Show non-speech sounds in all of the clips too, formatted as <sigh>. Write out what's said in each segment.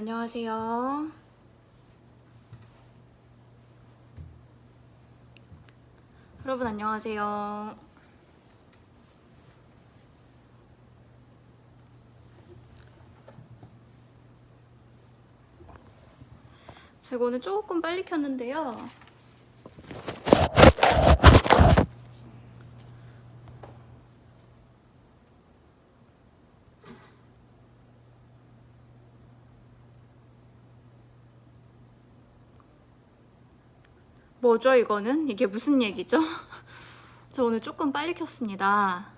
안녕하세요. 여러분 안녕하세요. 제가 오늘 조금 빨리 켰는데요. 뭐죠 이거는? 이게 무슨 얘기죠? <laughs> 저 오늘 조금 빨리 켰습니다.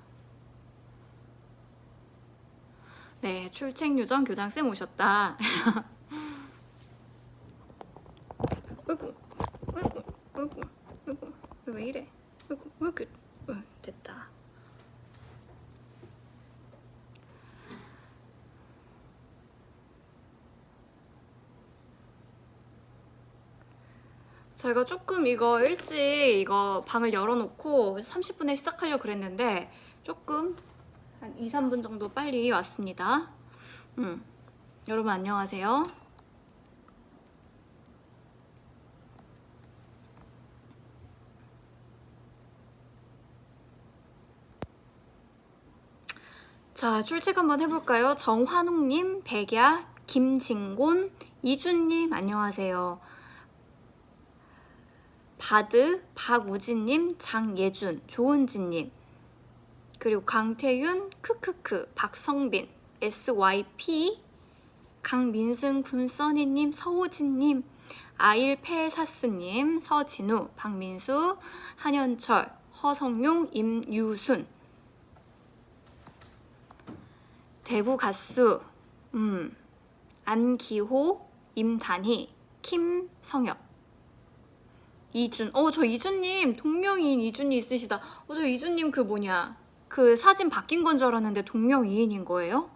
네, 출첵 요정 교장쌤 오셨다. <laughs> 으이구, 으이구, 으이구, 으이구, 왜 이래? 으이구, 으이구, 으, 됐다. 제가 조금 이거 일찍 이거 방을 열어놓고 30분에 시작하려고 그랬는데 조금 한 2, 3분 정도 빨리 왔습니다. 음. 여러분 안녕하세요. 자, 출첵 한번 해볼까요? 정환웅님, 백야, 김진곤, 이준님, 안녕하세요. 바드, 박우진님, 장예준, 조은진님, 그리고 강태윤, 크크크, 박성빈, SYP, 강민승, 군써니님, 서호진님, 아일페사스님, 서진우, 박민수, 한현철, 허성용, 임유순, 대구 가수, 음, 안기호, 임단희, 김성엽, 이준. 어, 저 이준님 동명이인 이준이 있으시다. 어, 저 이준님 그 뭐냐. 그 사진 바뀐 건 줄 알았는데 동명이인인 거예요?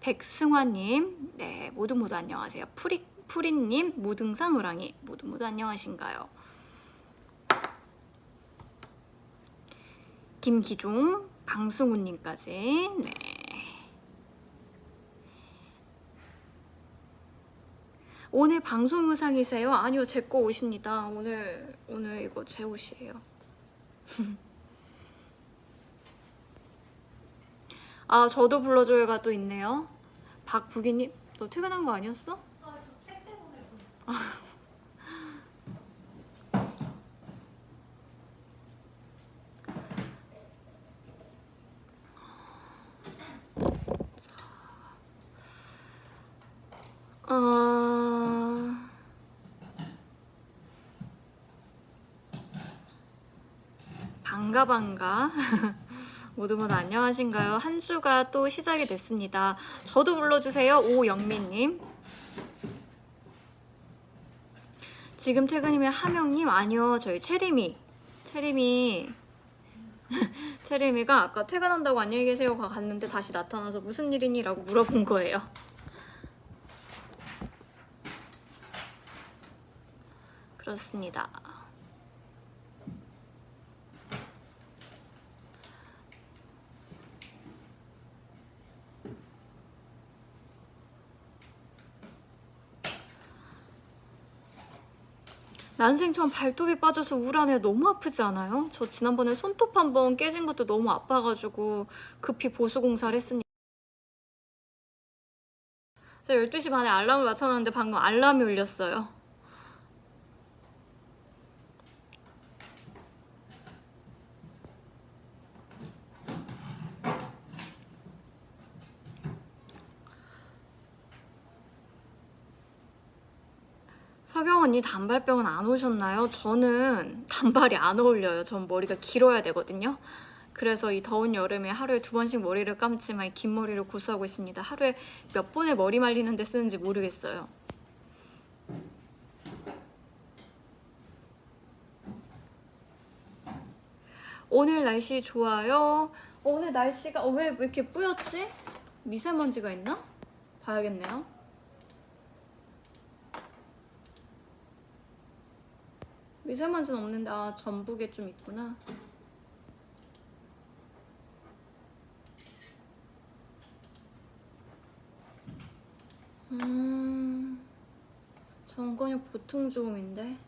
백승화님, 네, 모두 모두 안녕하세요. 프리, 프리님, 무등산 호랑이, 모두 모두 안녕하신가요? 김기종, 강승우님까지, 네. 오늘 방송 의상이세요? 아니요, 제 거 옷입니다. 오늘 오늘 이거 제 옷이에요. <laughs> 아, 저도 불러줘요가 또 있네요. 박부기님, 너 퇴근한 거 아니었어? 어... <laughs> 반가 반가 <laughs> 모두 모두 안녕하신가요? 한 주가 또 시작이 됐습니다. 저도 불러주세요. 오영민님. 지금 퇴근이면 하명님 아니요 저희 체리미 체리미 <laughs> 체리미가 아까 퇴근한다고 안녕히 계세요가 갔는데 다시 나타나서 무슨 일이니라고 물어본 거예요. 그렇습니다. 난생 처음 발톱이 빠져서 우울하네요. 너무 아프지 않아요? 저 지난번에 손톱 한 번 깨진 것도 너무 아파가지고 급히 보수 공사를 했으니 제가 12시 반에 알람을 맞춰놨는데 방금 알람이 울렸어요. 서경 언니 단발병은 안 오셨나요? 저는 단발이 안 어울려요. 전 머리가 길어야 되거든요. 그래서 이 더운 여름에 하루에 두 번씩 머리를 감지만 이긴 머리를 고수하고 있습니다. 하루에 몇 번을 머리 말리는데 쓰는지 모르겠어요. 오늘 날씨 좋아요. 어, 오늘 날씨가 어, 왜, 왜 이렇게 뿌옇지? 미세먼지가 있나? 봐야겠네요. 미세먼지는 없는데 아 전북에 좀 있구나. 음, 정권이 보통 조음인데.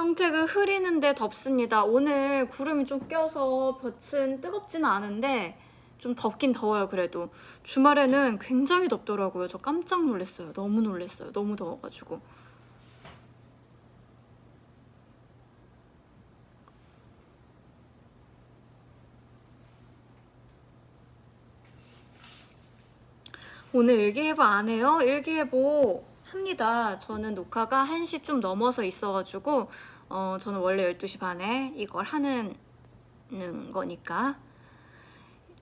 평택은 흐리는데 덥습니다. 오늘 구름이 좀 껴서 볕은 뜨겁지는 않은데 좀 덥긴 더워요. 그래도 주말에는 굉장히 덥더라고요. 저 깜짝 놀랐어요. 너무 놀랐어요. 너무 더워가지고. 오늘 일기예보 안 해요? 일기예보 합니다. 저는 녹화가 1시 좀 넘어서 있어가지고 어, 저는 원래 12시 반에 이걸 하는 거니까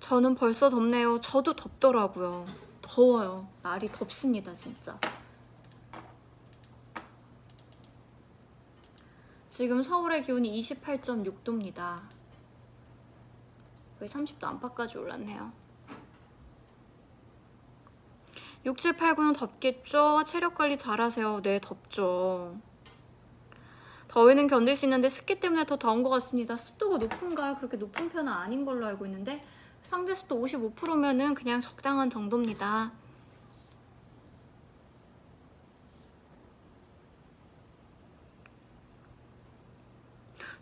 저는 벌써 덥네요. 저도 덥더라고요. 더워요. 날이 덥습니다, 진짜. 지금 서울의 기온이 28.6도입니다. 거의 30도 안팎까지 올랐네요. 6789는 덥겠죠? 체력 관리 잘하세요. 네, 덥죠. 더위는 견딜 수 있는데 습기 때문에 더 더운 것 같습니다. 습도가 높은가요? 그렇게 높은 편은 아닌 걸로 알고 있는데 상대 습도 55%면은 그냥 적당한 정도입니다.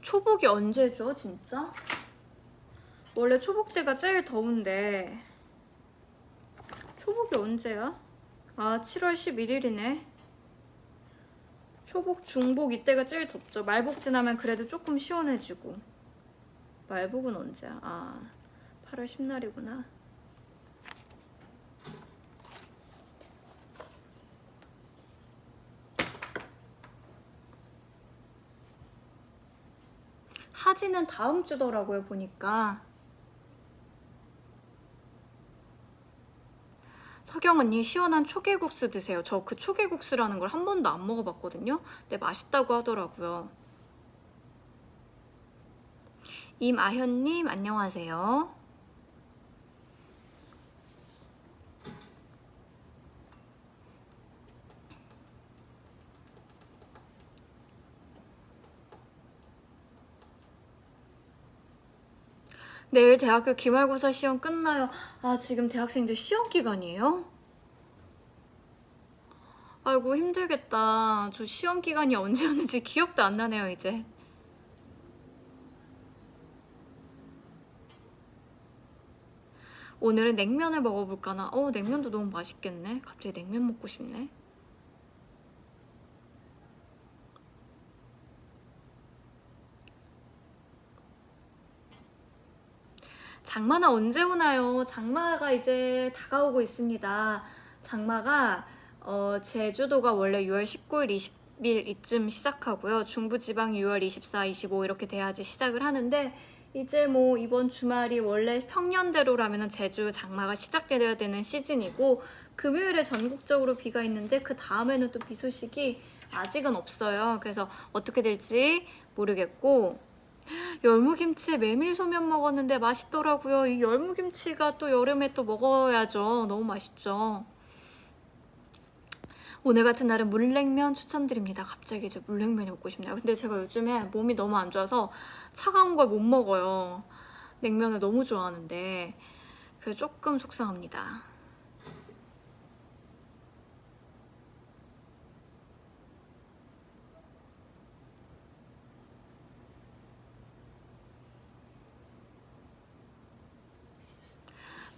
초복이 언제죠, 진짜? 원래 초복 때가 제일 더운데 초복이 언제야? 아, 7월 11일이네. 초복, 중복 이때가 제일 덥죠. 말복 지나면 그래도 조금 시원해지고. 말복은 언제야? 아, 8월 10날이구나. 하지는 다음 주더라고요, 보니까. 서경 언니 시원한 초계국수 드세요. 저 그 초계국수라는 걸 한 번도 안 먹어봤거든요. 근데 맛있다고 하더라고요. 임아현님 안녕하세요. 내일 대학교 기말고사 시험 끝나요. 아, 지금 대학생들 시험 기간이에요? 아이고, 힘들겠다. 저 시험 기간이 언제였는지 기억도 안 나네요, 이제. 오늘은 냉면을 먹어볼까나? 어, 냉면도 너무 맛있겠네. 갑자기 냉면 먹고 싶네. 장마는 언제 오나요? 장마가 이제 다가오고 있습니다. 장마가 어, 제주도가 원래 6월 19일, 20일 이쯤 시작하고요. 중부지방 6월 24, 25 이렇게 돼야지 시작을 하는데 이제 뭐 이번 주말이 원래 평년대로라면 제주 장마가 시작돼야 되는 시즌이고 금요일에 전국적으로 비가 있는데 그 다음에는 또 비 소식이 아직은 없어요. 그래서 어떻게 될지 모르겠고 열무김치에 메밀소면 먹었는데 맛있더라고요. 이 열무김치가 또 여름에 또 먹어야죠. 너무 맛있죠. 오늘 같은 날은 물냉면 추천드립니다. 갑자기 저 물냉면이 먹고 싶네요. 근데 제가 요즘에 몸이 너무 안 좋아서 차가운 걸 못 먹어요. 냉면을 너무 좋아하는데 그게 조금 속상합니다.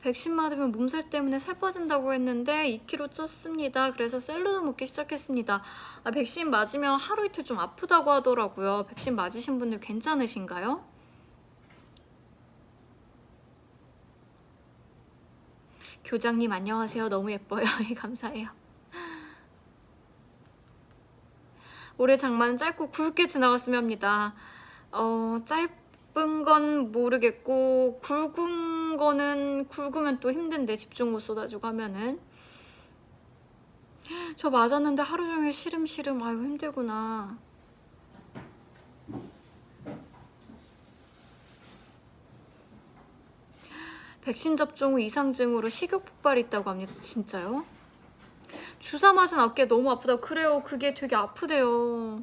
백신 맞으면 몸살 때문에 살 빠진다고 했는데 2kg 쪘습니다. 그래서 샐러드 먹기 시작했습니다. 아, 백신 맞으면 하루 이틀 좀 아프다고 하더라고요. 백신 맞으신 분들 괜찮으신가요? 교장님 안녕하세요. 너무 예뻐요. <laughs> 감사해요. 올해 장마는 짧고 굵게 지나갔으면 합니다. 어, 짧은 건 모르겠고 굵은 거는 굵으면 또 힘든데 집중 못 쏟아지고 하면은 저 맞았는데 하루 종일 시름시름 아유 힘들구나. 백신 접종 후 이상증으로 식욕 폭발이 있다고 합니다. 진짜요? 주사 맞은 어깨 너무 아프다고 그래요. 그게 되게 아프대요.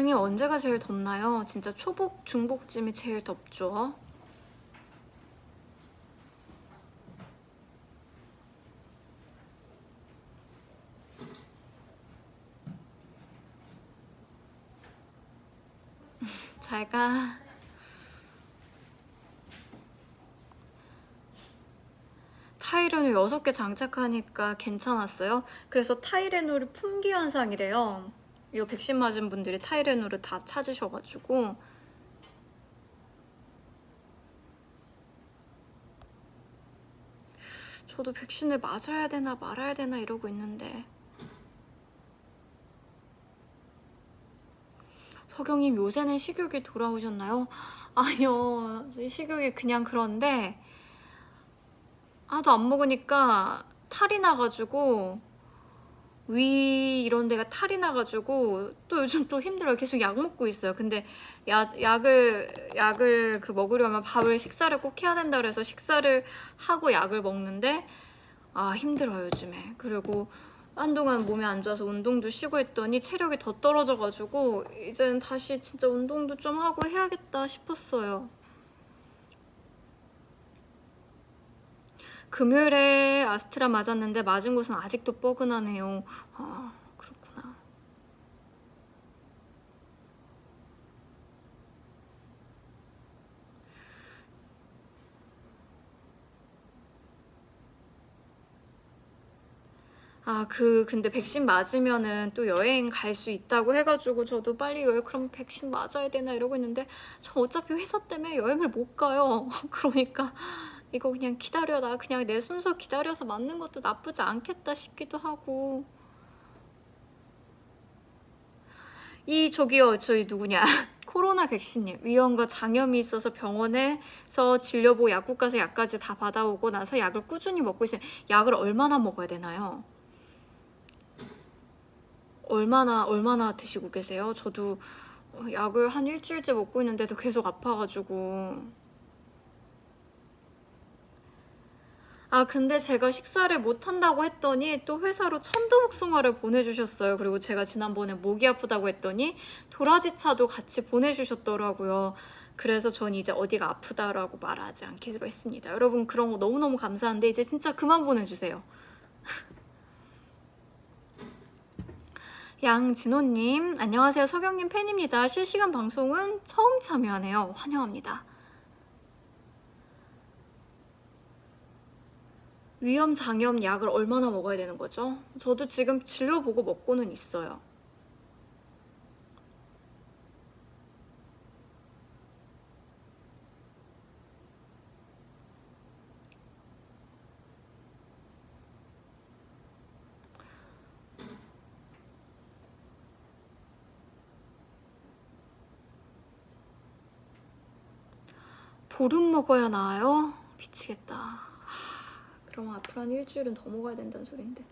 부장님 언제가 제일 덥나요? 진짜 초복, 중복쯤이 제일 덥죠. <laughs> 잘 가. 타이레놀 6개 장착하니까 괜찮았어요. 그래서 타이레놀이 품귀 현상이래요. 이거 백신 맞은 분들이 타이레놀을 다 찾으셔가지고. 저도 백신을 맞아야 되나 말아야 되나 이러고 있는데. 서경님 요새는 식욕이 돌아오셨나요? 아니요. 식욕이 그냥 그런데. 하도 안 먹으니까 탈이 나가지고 위 이런 데가 탈이 나가지고 또 요즘 또 힘들어요. 계속 약 먹고 있어요. 근데 약, 약을 약을 그 먹으려면 밥을 식사를 꼭 해야 된다 그래서 식사를 하고 약을 먹는데 아 힘들어요 요즘에. 그리고 한동안 몸이 안 좋아서 운동도 쉬고 했더니 체력이 더 떨어져가지고 이제는 다시 진짜 운동도 좀 하고 해야겠다 싶었어요. 금요일에 아스트라 맞았는데 맞은 곳은 아직도 뻐근하네요. 아, 그렇구나. 아, 그, 근데 백신 맞으면은 또 여행 갈 수 있다고 해가지고 저도 빨리 여행, 그럼 백신 맞아야 되나 이러고 있는데 저 어차피 회사 때문에 여행을 못 가요. <laughs> 그러니까 이거 그냥 기다려 나 그냥 내 순서 기다려서 맞는 것도 나쁘지 않겠다 싶기도 하고. 이 저기요 저희 누구냐? <laughs> 코로나 백신님. 위험과 장염이 있어서 병원에서 진료보고 약국 가서 약까지 다 받아오고 나서 약을 꾸준히 먹고 있어요. 약을 얼마나 먹어야 되나요? 얼마나 얼마나 드시고 계세요? 저도 약을 한 일주일째 먹고 있는데도 계속 아파가지고 아, 근데 제가 식사를 못 한다고 했더니 또 회사로 천도복숭아를 보내주셨어요. 그리고 제가 지난번에 목이 아프다고 했더니 도라지차도 같이 보내주셨더라고요. 그래서 전 이제 어디가 아프다라고 말하지 않기로 했습니다. 여러분 그런 거 너무너무 감사한데 이제 진짜 그만 보내주세요. <laughs> 양진호님, 안녕하세요. 서경님 팬입니다. 실시간 방송은 처음 참여하네요. 환영합니다. 위험 장염 약을 얼마나 먹어야 되는 거죠? 저도 지금 진료 보고 먹고는 있어요. 보름 먹어야 나아요? 미치겠다. 하, 그럼 앞으로 한 일주일은 더 먹어야 된다는 소린데.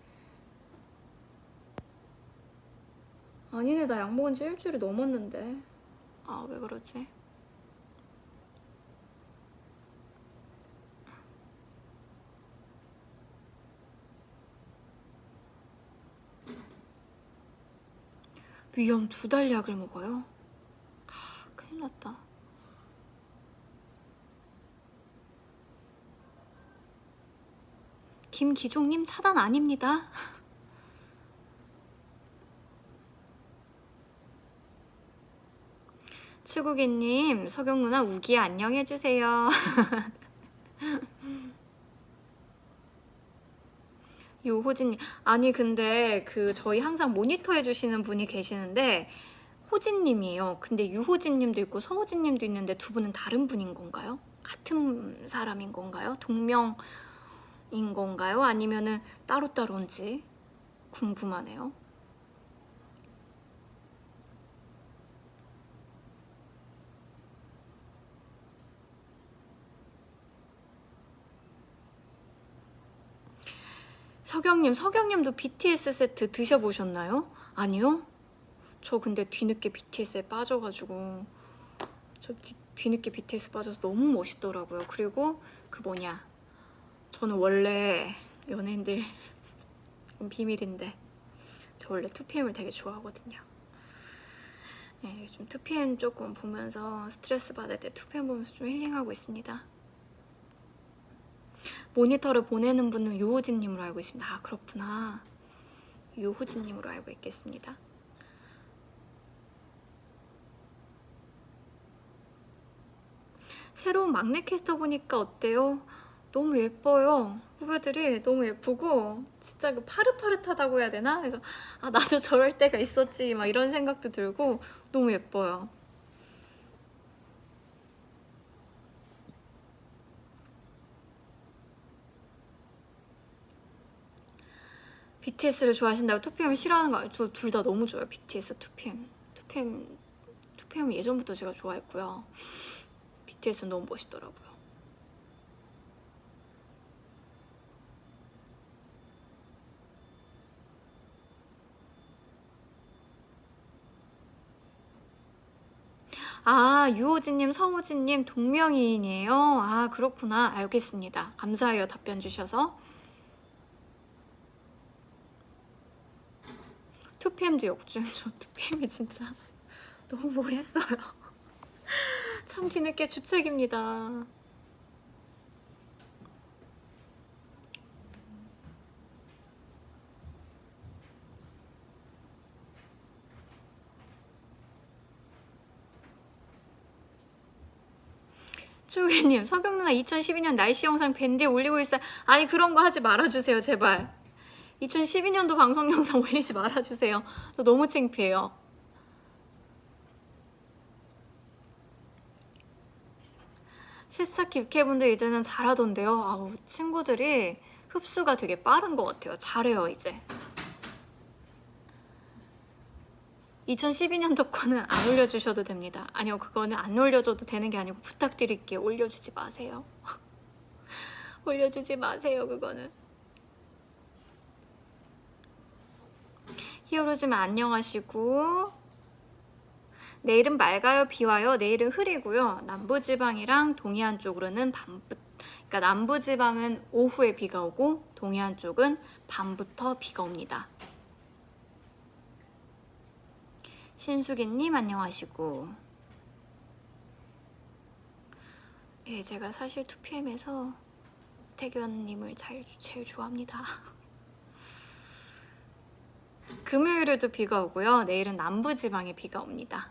아니네, 나 약 먹은 지 일주일이 넘었는데. 아, 왜 그러지? 위험 두달 약을 먹어요? 하, 큰일 났다. 김기종님 차단 아닙니다. <laughs> 추구기님, 서경 누나 우기 안녕해주세요. <laughs> 요호진님, 아니 근데 그 저희 항상 모니터 해주시는 분이 계시는데 호진님이에요. 근데 유호진님도 있고 서호진님도 있는데 두 분은 다른 분인 건가요? 같은 사람인 건가요? 동명 인 건가요? 아니면은 따로따로인지 궁금하네요. 서경님, 서경님도 BTS 세트 드셔보셨나요? 아니요? 저 근데 뒤늦게 BTS에 빠져가지고 저 뒤, 뒤늦게 BTS 빠져서 너무 멋있더라고요. 그리고 그 뭐냐 저는 원래 연예인들 비밀인데 저 원래 2PM을 되게 좋아하거든요. 네, 요즘 2PM 조금 보면서 스트레스 받을 때 2PM 보면서 좀 힐링하고 있습니다. 모니터를 보내는 분은 요호진님으로 알고 있습니다. 아 그렇구나. 요호진님으로 알고 있겠습니다. 새로운 막내 캐스터 보니까 어때요? 너무 예뻐요. 후배들이 너무 예쁘고 진짜 그 파릇파릇하다고 해야 되나? 그래서 아 나도 <laughs> 저럴 때가 있었지 막 이런 생각도 들고 너무 예뻐요. BTS를 좋아하신다고 2PM 싫어하는 거 저 둘 다 너무 좋아요. BTS, 2PM. 2PM 2PM 예전부터 제가 좋아했고요. BTS는 너무 멋있더라고요. 아, 유호진님, 성호진님 동명이인이에요. 아, 그렇구나. 알겠습니다. 감사해요. 답변 주셔서. 2PM도 역주행. <laughs> 저 2PM이 진짜 <laughs> 너무 멋있어요. <laughs> 참 뒤늦게 주책입니다. 추우기님, 석영 누나 2012년 날씨 영상 밴드에 올리고 있어요. 아니 그런 거 하지 말아주세요, 제발. 2012년도 방송 영상 <laughs> 올리지 말아주세요. 저 너무 창피해요. 새싹 깊게분들 이제는 잘하던데요. 아우 친구들이 흡수가 되게 빠른 것 같아요. 잘해요 이제. 2012년도 거는 안 올려주셔도 됩니다. 아니요, 그거는 안 올려줘도 되는 게 아니고 부탁드릴게요. 올려주지 마세요. <laughs> 올려주지 마세요, 그거는. 히어로즈만 안녕하시고 내일은 맑아요, 비와요. 내일은 흐리고요. 남부지방이랑 동해안 쪽으로는 밤부, 그러니까 남부지방은 오후에 비가 오고 동해안 쪽은 밤부터 비가 옵니다. 신수기님 안녕하시고 예, 제가 사실 2PM에서 태견님을 잘, 제일 좋아합니다. <laughs> 금요일에도 비가 오고요. 내일은 남부지방에 비가 옵니다.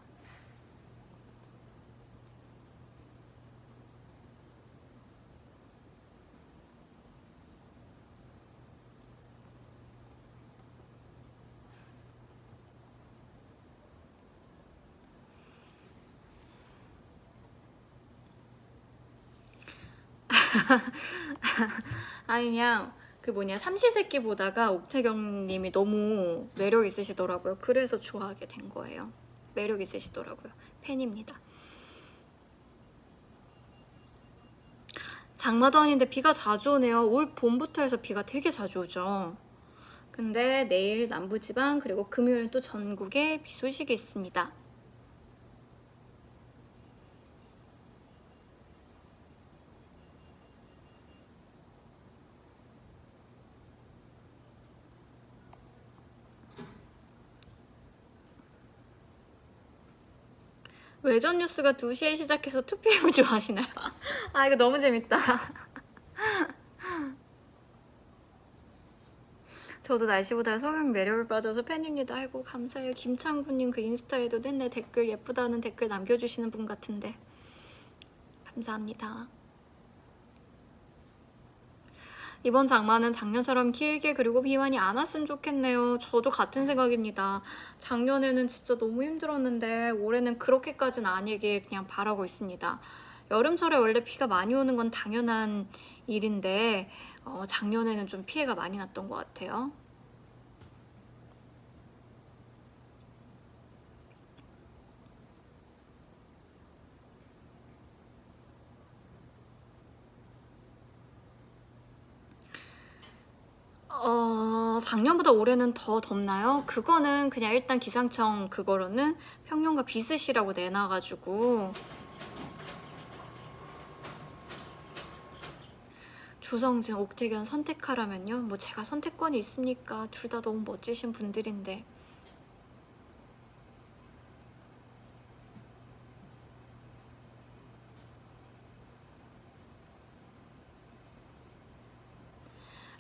<laughs> 아니 그냥 그 뭐냐 삼시세끼 보다가 옥태경님이 너무 매력 있으시더라고요. 그래서 좋아하게 된 거예요. 매력 있으시더라고요. 팬입니다. 장마도 아닌데 비가 자주 오네요. 올 봄부터 해서 비가 되게 자주 오죠. 근데 내일 남부지방 그리고 금요일은 또 전국에 비 소식이 있습니다. 외전 뉴스가 2시에 시작해서 2PM을 <laughs> 좋아하시나요? 아 이거 너무 재밌다. <laughs> 저도 날씨보다 성형 매력을 빠져서 팬입니다. 아이고 감사해요. 김창구님 그 인스타에도 맨날 댓글 예쁘다는 댓글 남겨주시는 분 같은데 감사합니다. 이번 장마는 작년처럼 길게 그리고 비만이 안 왔으면 좋겠네요. 저도 같은 생각입니다. 작년에는 진짜 너무 힘들었는데 올해는 그렇게까지는 아니길 그냥 바라고 있습니다. 여름철에 원래 비가 많이 오는 건 당연한 일인데 어, 작년에는 좀 피해가 많이 났던 것 같아요. 어, 작년보다 올해는 더 덥나요? 그거는 그냥 일단 기상청 그거로는 평년과 비슷이라고 내놔가지고 조성진, 옥태견 선택하라면요? 뭐 제가 선택권이 있습니까? 둘 다 너무 멋지신 분들인데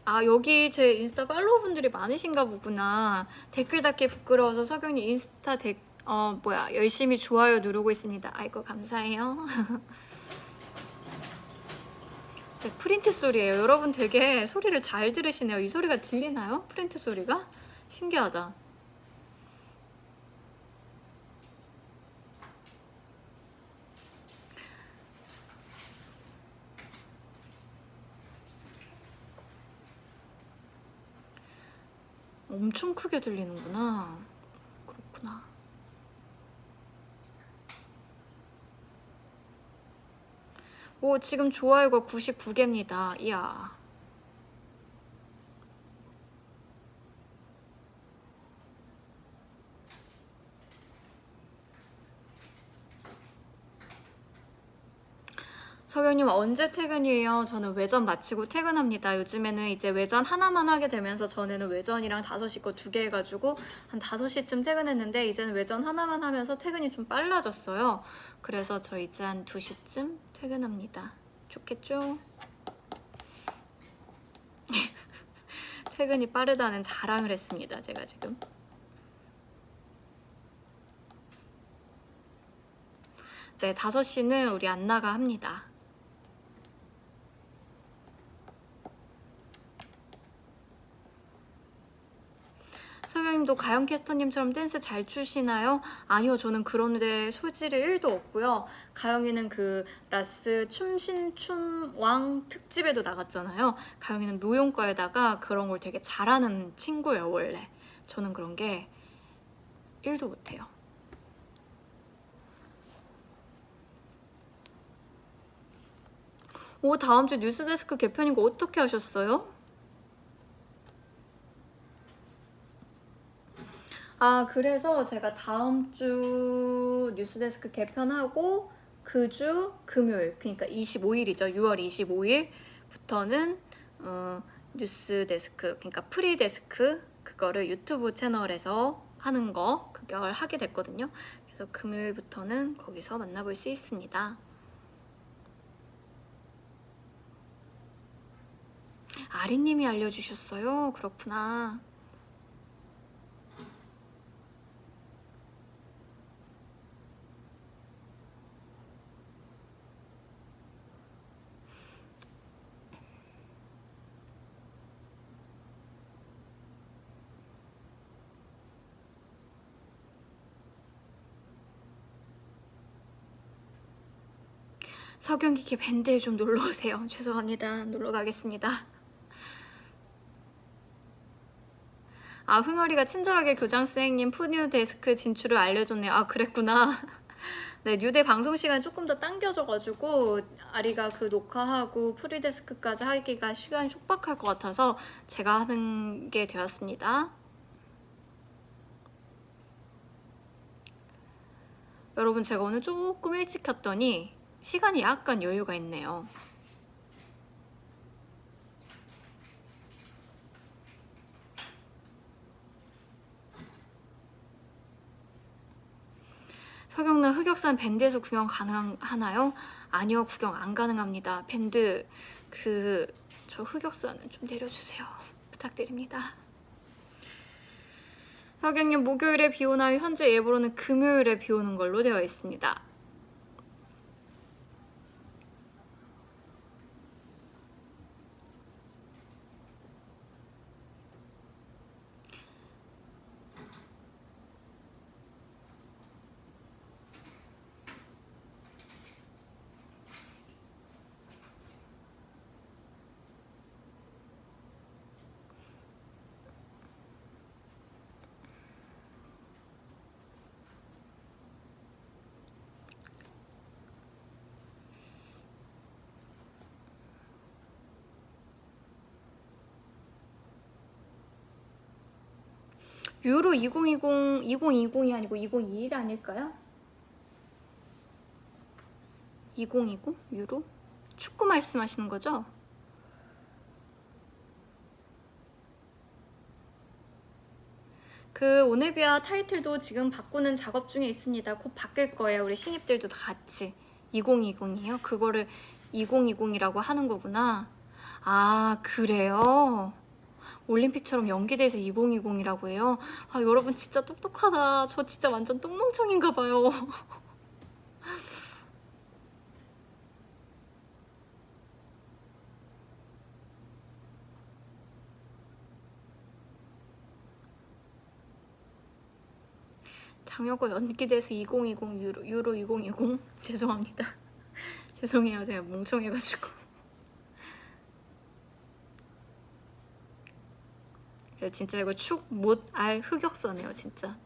아 여기 제 인스타 팔로우 분들이 많으신가 보구나. 댓글 닫기 부끄러워서 석영님 인스타 댓, 어 뭐야 열심히 좋아요 누르고 있습니다. 아이고 감사해요. <laughs> 네, 프린트 소리예요. 여러분 되게 소리를 잘 들으시네요. 이 소리가 들리나요? 프린트 소리가? 신기하다. 엄청 크게 들리는구나. 그렇구나. 오, 지금 좋아요가 99개입니다. 이야. 석영님 언제 퇴근이에요? 저는 외전 마치고 퇴근합니다. 요즘에는 이제 외전 하나만 하게 되면서 전에는 외전이랑 5시 거 두 개 해가지고 한 5시쯤 퇴근했는데 이제는 외전 하나만 하면서 퇴근이 좀 빨라졌어요. 그래서 저 이제 한 2시쯤 퇴근합니다. 좋겠죠? <laughs> 퇴근이 빠르다는 자랑을 했습니다. 제가 지금. 네, 5시는 우리 안나가 합니다. 소경 님도 가영 캐스터님처럼 댄스 잘 추시나요? 아니요, 저는 그런데 소질이 1도 없고요. 가영이는 그 라스 춤신 춤왕 특집에도 나갔잖아요. 가영이는 무용과에다가 그런 걸 되게 잘하는 친구예요, 원래. 저는 그런 게 1도 못해요. 오, 다음 주 뉴스데스크 개편인 거 어떻게 하셨어요? 아, 그래서 제가 다음 주 뉴스데스크 개편하고 그 주 금요일, 그러니까 25일이죠. 6월 25일부터는 어, 뉴스데스크, 그러니까 프리데스크 그거를 유튜브 채널에서 하는 거 그걸 하게 됐거든요. 그래서 금요일부터는 거기서 만나볼 수 있습니다. 아리님이 알려주셨어요. 그렇구나. 석영기기 밴드에 좀 놀러 오세요. <laughs> 죄송합니다. 놀러 가겠습니다. 아, 흥얼이가 친절하게 교장 선생님 푸뉴 데스크 진출을 알려줬네요. 아, 그랬구나. <laughs> 네, 뉴대 방송 시간 조금 더 당겨져가지고 아리가 그 녹화하고 프리데스크까지 하기가 시간이 촉박할 것 같아서 제가 하는 게 되었습니다. 여러분 제가 오늘 조금 일찍 켰더니 시간이 약간 여유가 있네요. 서경나 흑역산 밴드에서 구경 가능하나요? 아니요, 구경 안 가능합니다. 밴드 그 저 흑역산은 좀 내려주세요. <laughs> 부탁드립니다. 서경님 목요일에 비 오나요? 현재 예보로는 금요일에 비 오는 걸로 되어 있습니다. 유로 2020, 2020이 아니고 2021 아닐까요? 2020 유로? 축구 말씀하시는 거죠? 그 오늘비아 타이틀도 지금 바꾸는 작업 중에 있습니다. 곧 바뀔 거예요. 우리 신입들도 다 같이 2020이요? 그거를 2020이라고 하는 거구나. 아, 그래요? 올림픽처럼 연기돼서 2020이라고 해요? 아, 여러분 진짜 똑똑하다. 저 진짜 완전 똥멍청인가 봐요. 장혁거 연기돼서 2020 유로, 유로 2020 <laughs> 죄송합니다. <laughs> 죄송해요. 제가 멍청해가지고. 진짜 이거 축 못 알 흑역사네요, 진짜.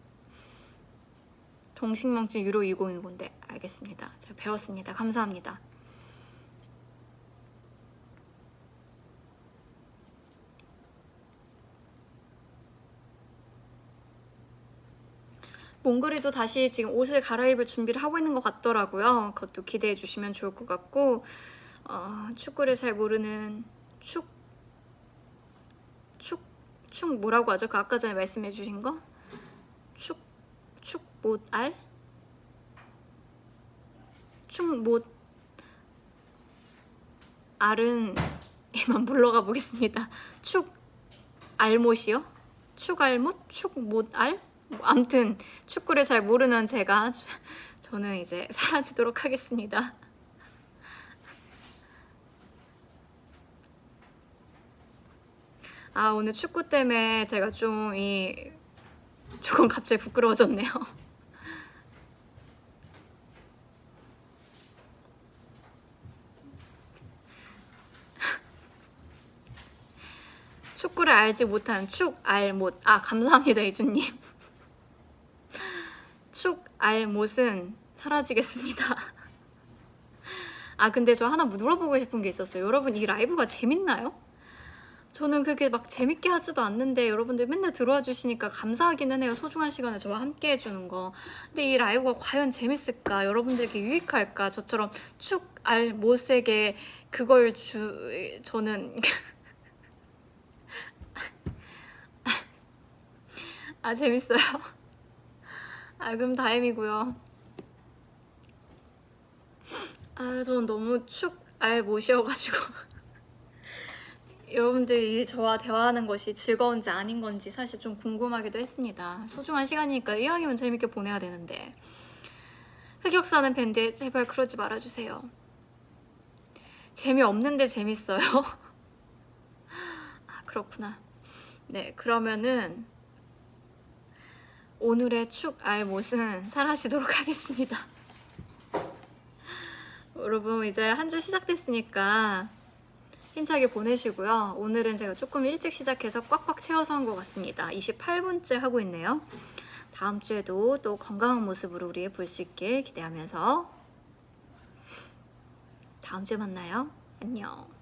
동식명증 유로 2020인데 알겠습니다. 제가 배웠습니다. 감사합니다. 몽골이도 다시 지금 옷을 갈아입을 준비를 하고 있는 것 같더라고요. 그것도 기대해 주시면 좋을 것 같고 어, 축구를 잘 모르는 축, 축, 축 뭐라고 하죠? 그 아까 전에 말씀해 주신 거? 축, 축못 알? 축못 알은 <laughs> 이만 물러가 보겠습니다. 축 알못이요? 축 알못? 축못 알? 뭐 아무튼 축구를 잘 모르는 제가 주- <laughs> 저는 이제 사라지도록 하겠습니다. 아 오늘 축구 때문에 제가 좀 이 조금 갑자기 부끄러워졌네요. 축구를 알지 못한 축 알못 아 감사합니다 이준님. 축 알못은 사라지겠습니다. 아 근데 저 하나 물어보고 싶은 게 있었어요. 여러분 이 라이브가 재밌나요? 저는 그렇게 막 재밌게 하지도 않는데 여러분들 맨날 들어와 주시니까 감사하기는 해요. 소중한 시간을 저와 함께 해주는 거. 근데 이 라이브가 과연 재밌을까? 여러분들에게 유익할까? 저처럼 축 알못에게 그걸 주 저는 <laughs> 아 재밌어요. 아 그럼 다행이고요. 아 저는 너무 축 알 못이어가지고 여러분들이 저와 대화하는 것이 즐거운지 아닌 건지 사실 좀 궁금하기도 했습니다. 소중한 시간이니까 이왕이면 재밌게 보내야 되는데 흑역사는 밴드 제발 그러지 말아주세요. 재미없는데 재밌어요. <laughs> 아 그렇구나. 네 그러면은 오늘의 축 알 못은 사라지도록 하겠습니다. <laughs> 여러분 이제 한 주 시작됐으니까 힘차게 보내시고요. 오늘은 제가 조금 일찍 시작해서 꽉꽉 채워서 한 것 같습니다. 28분째 하고 있네요. 다음 주에도 또 건강한 모습으로 우리 볼수 있길 기대하면서 다음 주에 만나요. 안녕.